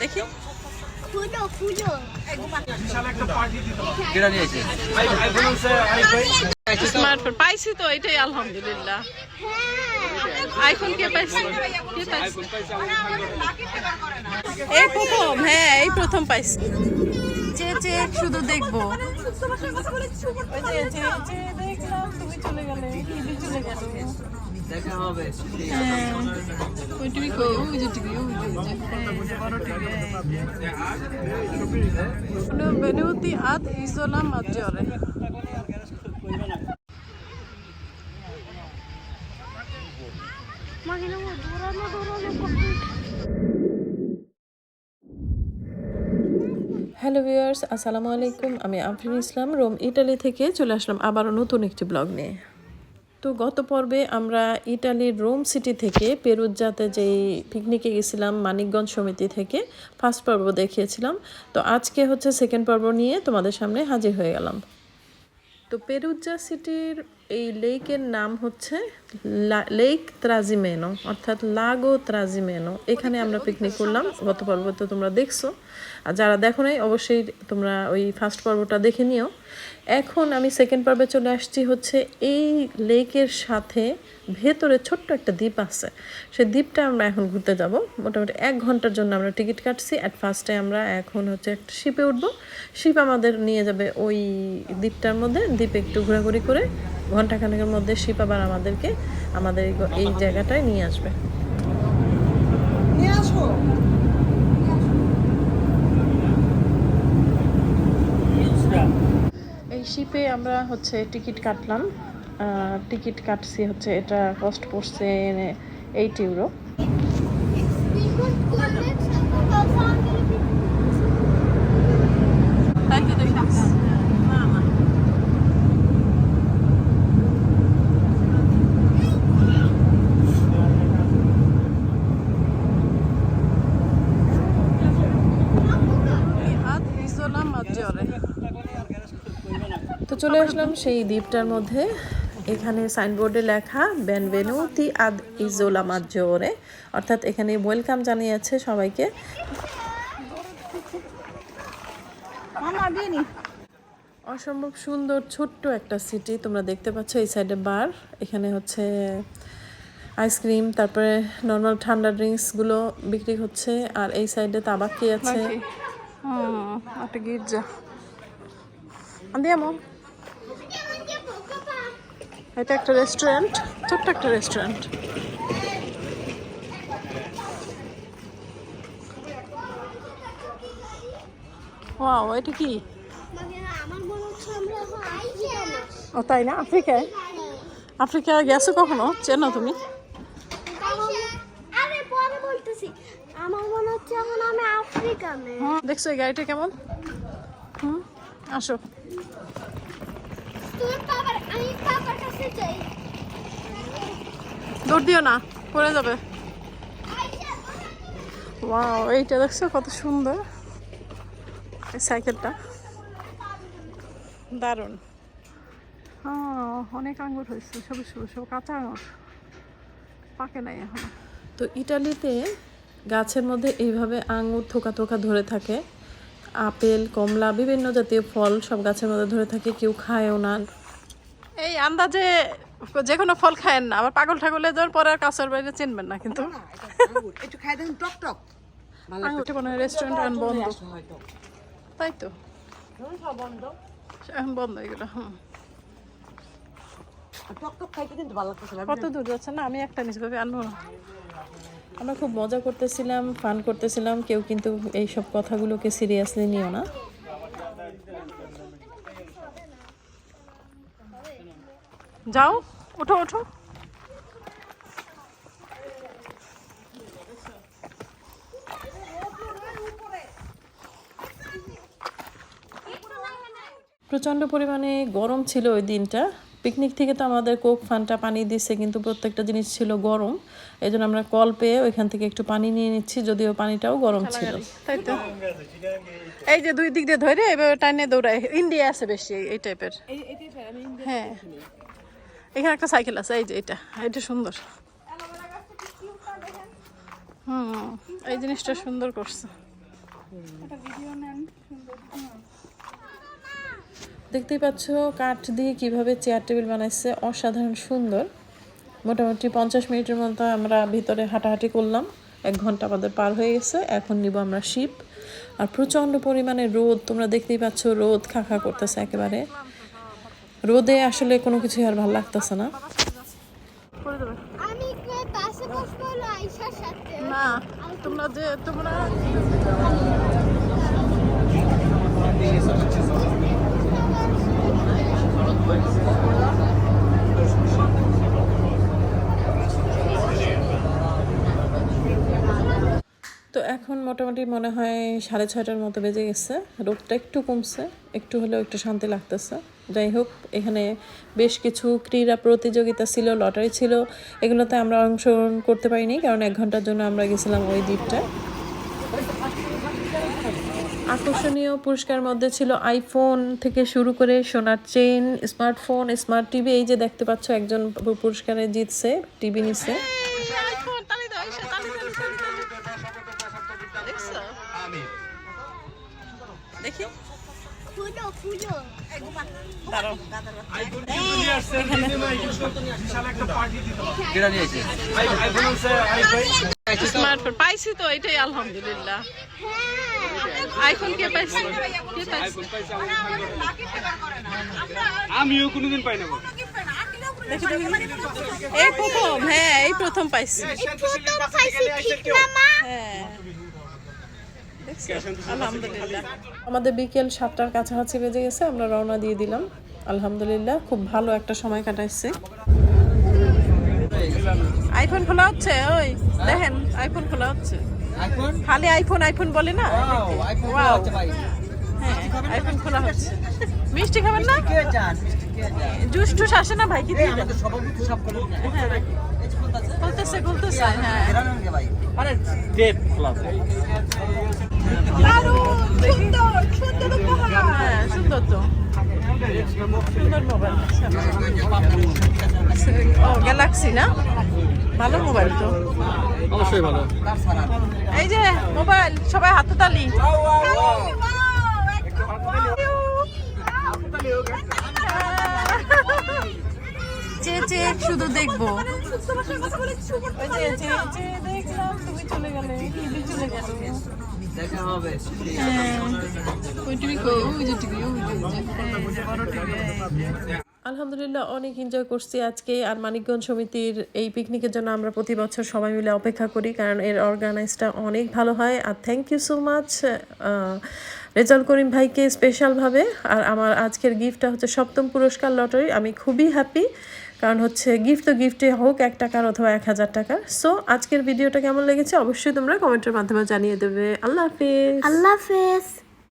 দেখি। ফুলো ফুলো স্মার্টফোন পাইছি তো এটাই আলহামদুলিল্লাহ। আইফোন কে পাইছি? কে পাইছি? এই প্রথম হ্যাঁ এই প্রথম পাইছি। যে যে শুধু দেখব। গেলে চলে গেলে। হ্যাঁ হ্যাঁ, হ্যালো ভিউয়ার্স আসসালামু আলাইকুম। আমি আফরিন ইসলাম রোম ইটালি থেকে চলে আসলাম আবারও নতুন একটি ব্লগ নিয়ে। তো গত পর্বে আমরা ইটালির রোম সিটি থেকে পেরুজ্জাতে যেই পিকনিকে গেছিলাম মানিকগঞ্জ সমিতি থেকে ফার্স্ট পর্ব দেখিয়েছিলাম। তো আজকে হচ্ছে সেকেন্ড পর্ব নিয়ে তোমাদের সামনে হাজির হয়ে গেলাম। তো পেরুজ্জা সিটির এই লেকের নাম হচ্ছে লেক ত্রাজিমেনো, অর্থাৎ লাগো ত্রাজিমেনো। এখানে আমরা পিকনিক করলাম, গত পর্ব তো তোমরা দেখছ। আর যারা দেখো নাই, অবশ্যই তোমরা ওই ফার্স্ট পর্বটা দেখে নিও। এখন আমি সেকেন্ড পর্বে চলে আসছি হচ্ছে এই লেকের সাথে ভেতরে ছোট্ট একটা দ্বীপ আছে। সেই দ্বীপটা আমরা এখন ঘুরতে যাব। মোটামুটি এক ঘণ্টার জন্য আমরা টিকিট কাটছি। অ্যাট ফার্স্টে আমরা এখন হচ্ছে একটা শিপে উঠবো। শিপ আমাদের নিয়ে যাবে ওই দ্বীপটার মধ্যে। দ্বীপে একটু ঘোরাঘুরি করে ঘন্টাখানেকের মধ্যে শিপ আবার আমাদেরকে আমাদের এই- এই জায়গাটায় নিয়ে আসবে। এই শিপে আমরা হচ্ছে টিকিট কাটলাম। টিকিট কাটছি হচ্ছে এটা কস্ট পড়ছে এইট ইউরো তো চলে আসলাম সেই দ্বীপটার মধ্যে। এখানে সাইনবোর্ডে লেখা বেনভেনুতি আদ ইজোলা মাজোরে অর্থাৎ এখানে ওয়েলকাম জানিয়েছে সবাইকে। অসম্ভব সুন্দর ছোট্ট একটা সিটি তোমরা দেখতে পাচ্ছ এই সাইডে বার এখানে হচ্ছে আইসক্রিম তারপরে নর্মাল ঠান্ডা ড্রিঙ্কসগুলো বিক্রি হচ্ছে। আর এই সাইডে তাবাকি আছে। গির্জা। Andiamo? এটা একটা রেস্টুরেন্ট ছোট্ট একটা রেস্টুরেন্ট ওয়াও এটা কি? ও, তাই না? আফ্রিকায়? আফ্রিকা গেছো কখনো? চেনো তুমি আরে পরে বলতেছি আমার মনে হচ্ছে এখন আমি আফ্রিকানে। দেখছ এই গাড়িটা কেমন? হুম আসো। দৌড় দিও না পড়ে যাবে। ওয়াও এইটা দেখছ কত সুন্দর। এই সাইকেলটা। দারুণ। হ্যাঁ অনেক আঙ্গুর হয়েছে সবুজ সবুজ সব কাঁচা আঙুর পাকে নাই এখন। তো ইটালিতে গাছের মধ্যে এইভাবে আঙুর থোকা থোকা ধরে থাকে। আপেল কমলা বিভিন্ন জাতীয় ফল সব গাছের মধ্যে ধরে থাকে কেউ খায়ও না। এই আন্দাজে যে কোনো ফল খায়েন না আবার পাগল ঠাগলে যাওয়ার পরে আর কাছের বাইরে চিনবেন না কিন্তু। একটু খাই দেখুন টক টক। আঙুরটা মনে রেস্টুরেন্ট এখন বন্ধ। তাই তো। এখন বন্ধ এগুলো হুম। টক টক খাইতে কিন্তু ভালো লাগতেছে কত দূর যাচ্ছে না আমি একটা নিচ ভাবে আনব না। আমরা খুব মজা করতেছিলাম ফান করতেছিলাম। কেউ কিন্তু এই সব কথাগুলোকে সিরিয়াসলি নিও না। যাও, ওঠো ওঠো। প্রচণ্ড পরিমাণে গরম ছিল ওই দিনটা। পিকনিক থেকে তো আমাদের কোক ফানটা পানি দিচ্ছে কিন্তু প্রত্যেকটা জিনিস ছিল গরম। এই জন্য আমরা কল পেয়ে ওইখান থেকে একটু পানি নিয়ে নিচ্ছি যদিও পানিটাও গরম ছিল। তাই তো। এই যে দুই দিক দিয়ে ধরে এভাবে টাইনে দৌড়ায়। ইন্ডিয়া আছে বেশি এই টাইপের হ্যাঁ। এখানে একটা সাইকেল আছে এই যে এটা। এটা সুন্দর। হুম এই জিনিসটা সুন্দর করছে। দেখতেই পাচ্ছ কাঠ দিয়ে কীভাবে চেয়ার টেবিল বানাইছে অসাধারণ সুন্দর। মোটামুটি পঞ্চাশ মিনিটের মতো আমরা ভিতরে হাঁটাহাঁটি করলাম। এক ঘণ্টা আমাদের পার হয়ে গেছে এখন নিব আমরা শিপ। আর প্রচণ্ড পরিমাণে রোদ তোমরা দেখতেই পাচ্ছ রোদ খা খা করতেছে একেবারে। রোদে আসলে কোনো কিছু আর ভালো লাগতেছে না। না তোমরা যে তোমরা তো এখন মোটামুটি মনে হয় সাড়ে ছয়টার মতো বেজে গেছে। রোদটা একটু কমছে, একটু হলেও একটু শান্তি লাগতেছে। যাই হোক, এখানে বেশ কিছু ক্রীড়া প্রতিযোগিতা ছিল, লটারি ছিল, এগুলোতে আমরা অংশগ্রহণ করতে পারিনি, কারণ এক ঘণ্টার জন্য আমরা গেছিলাম ওই দ্বীপটায়। আকর্ষণীয় পুরস্কার মধ্যে ছিল আইফোন থেকে শুরু করে সোনার চেন স্মার্টফোন স্মার্ট টিভি এই যে দেখতে পাচ্ছ একজন পুরস্কারে জিতছে টিভি নিছে দেখি। পাইছি তো এটাই আলহামদুলিল্লাহ। আইফোন কে পাইছি? কে পাইছি? আমিও কোনোদিন পাই না এই প্রথম হ্যাঁ এই প্রথম পাইছি। প্রথম পাইছি ঠিক না মা? হ্যাঁ। আলহামদুলিল্লাহ। আমাদের বিকেল সাতটার কাছাকাছি বেজে গেছে আমরা রওনা দিয়ে দিলাম। আলহামদুলিল্লাহ খুব ভালো একটা সময় কাটাইছে। আইফোন খোলা হচ্ছে? ওই দেখেন আইফোন খোলা হচ্ছে। খালি আইফোন আইফোন বলে না? হ্যাঁ আইফোন খোলা হচ্ছে। মিষ্টি খাবেন না? জুস টুস আসে না ভাই কি? হ্যাঁ। খুলতেছে খুলতেছে হ্যাঁ। হ্যাঁ সুন্দর তো। সুন্দর মোবাইল। ও গ্যালাক্সি না? ভালো মোবাইল তো। অবশ্যই ভালো। এই যে মোবাইল সবাই হাতে তালি। চে চে শুধু দেখব। চলে গেল। হ্যাঁ। ওই টিভি কই ওই যে টিভি ওই যে ওই যে এই যে বড় টিভি আলহামদুলিল্লাহ, অনেক এনজয় করছি আজকে। আর মানিকগঞ্জ সমিতির এই পিকনিকের জন্য আমরা প্রতি বছর সবাই মিলে অপেক্ষা করি, কারণ এর অর্গানাইজটা অনেক ভালো হয়। আর thank you so much Rezaul Karim ভাইকে স্পেশালভাবে আর আমার আজকের গিফটটা হচ্ছে সপ্তম পুরস্কার লটারি। আমি খুবই হ্যাপি কারণ হচ্ছে গিফট তো গিফটে হোক, এক টাকার অথবা এক হাজার টাকার। সো আজকের ভিডিওটা কেমন লেগেছে? অবশ্যই তোমরা কমেন্টের মাধ্যমে জানিয়ে দেবে। আল্লাহ হাফিজ। আল্লাহ হাফেজ।